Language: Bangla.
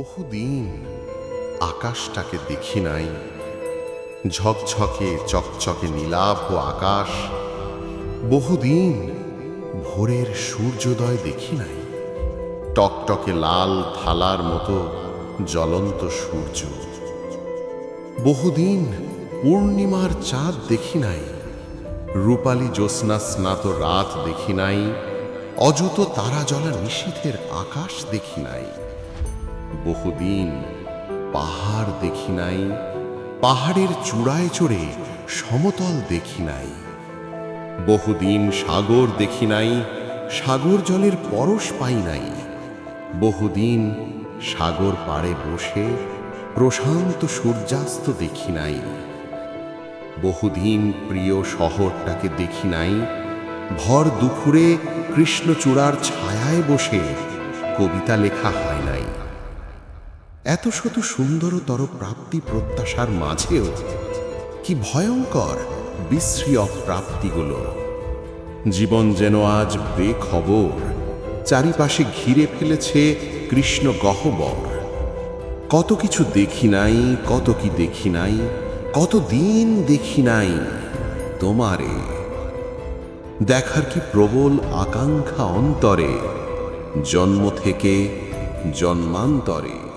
বহুদিন আকাশটাকে দেখি নাই। ঝকঝকে, চকচকে নীলাভ আকাশ বহুদিন ভোরের সূর্যোদয় দেখি নাই। টকটকে লাল থালার মতো জ্বলন্ত সূর্য। বহুদিন পূর্ণিমার চাঁদ দেখি নাই। রূপালী জ্যোৎস্না স্নাত রাত দেখি নাই। অযুত তারা জ্বলা নিশীথের আকাশ দেখি নাই। বহুদিন পাহাড় দেখি নাই, পাহাড়ের চূড়ায় চড়ে সমতল দেখি নাই। বহুদিন সাগর দেখি নাই, সাগর জলের পরশ পাই নাই। বহুদিন সাগর পাড়ে বসে প্রশান্ত সূর্যাস্ত দেখি নাই। বহুদিন প্রিয় শহরটাকে দেখি নাই, ভর দুপুরে কৃষ্ণচূড়ার ছায়ায় বসে কবিতা লেখা হয় নাই। এত শত সুন্দরতর প্রাপ্তি প্রত্যাশার মাঝেও কি ভয়ঙ্কর বিশ্রী অপ্রাপ্তিগুলো। জীবন যেন আজ বেখবর, চারিপাশে ঘিরে ফেলেছে কৃষ্ণ গহ্বর। কত কিছু দেখি নাই, কত কি দেখি নাই, কত দিন দেখি নাই তোমারে। দেখার কি প্রবল আকাঙ্ক্ষা অন্তরে, জন্ম থেকে জন্মান্তরে।